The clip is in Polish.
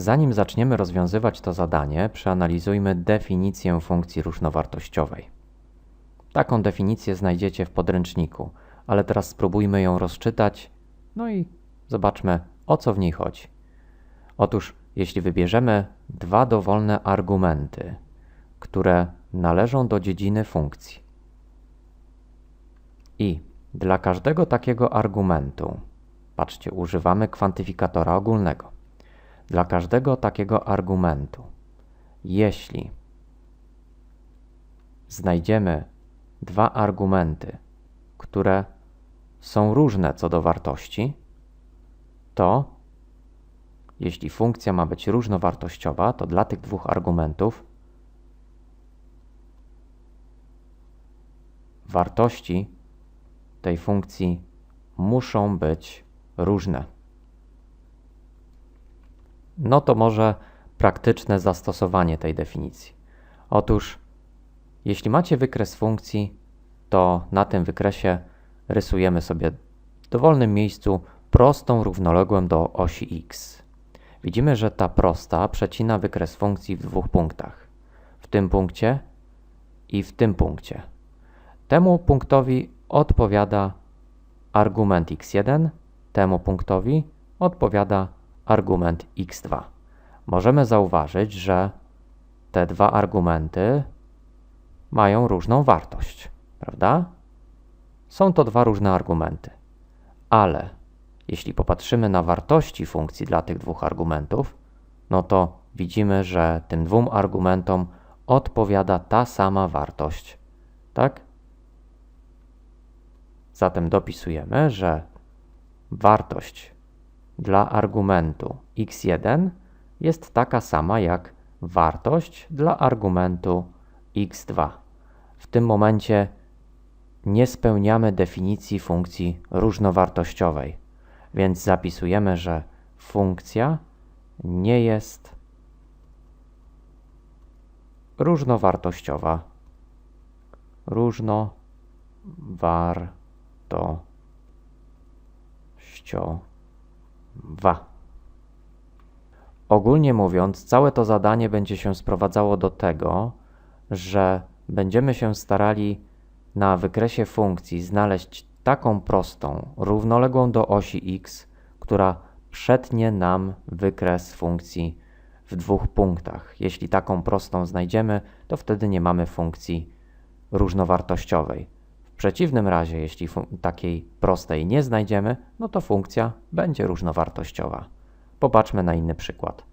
zanim zaczniemy rozwiązywać to zadanie, przeanalizujmy definicję funkcji różnowartościowej. Taką definicję znajdziecie w podręczniku, ale teraz spróbujmy ją rozczytać, no i zobaczmy, o co w niej chodzi. Otóż, jeśli wybierzemy dwa dowolne argumenty, które należą do dziedziny funkcji, i dla każdego takiego argumentu, patrzcie, używamy kwantyfikatora ogólnego. Dla każdego takiego argumentu, jeśli znajdziemy dwa argumenty, które są różne co do wartości, to jeśli funkcja ma być różnowartościowa, to dla tych dwóch argumentów wartości tej funkcji muszą być różne. No to może praktyczne zastosowanie tej definicji. Otóż, jeśli macie wykres funkcji, to na tym wykresie rysujemy sobie w dowolnym miejscu prostą równoległą do osi x. Widzimy, że ta prosta przecina wykres funkcji w dwóch punktach. W tym punkcie i w tym punkcie. Temu punktowi odpowiada argument x1, temu punktowi odpowiada argument x2. Możemy zauważyć, że te dwa argumenty mają różną wartość, prawda? Są to dwa różne argumenty, ale jeśli popatrzymy na wartości funkcji dla tych dwóch argumentów, no to widzimy, że tym dwóm argumentom odpowiada ta sama wartość, tak? Zatem dopisujemy, że wartość dla argumentu x1 jest taka sama jak wartość dla argumentu x2. W tym momencie nie spełniamy definicji funkcji różnowartościowej, więc zapisujemy, że funkcja nie jest różnowartościowa. Różnowartościowa. Ogólnie mówiąc, całe to zadanie będzie się sprowadzało do tego, że będziemy się starali na wykresie funkcji znaleźć taką prostą, równoległą do osi x, która przetnie nam wykres funkcji w dwóch punktach. Jeśli taką prostą znajdziemy, to wtedy nie mamy funkcji różnowartościowej. Przeciwnym razie, jeśli takiej prostej nie znajdziemy, no to funkcja będzie różnowartościowa. Popatrzmy na inny przykład.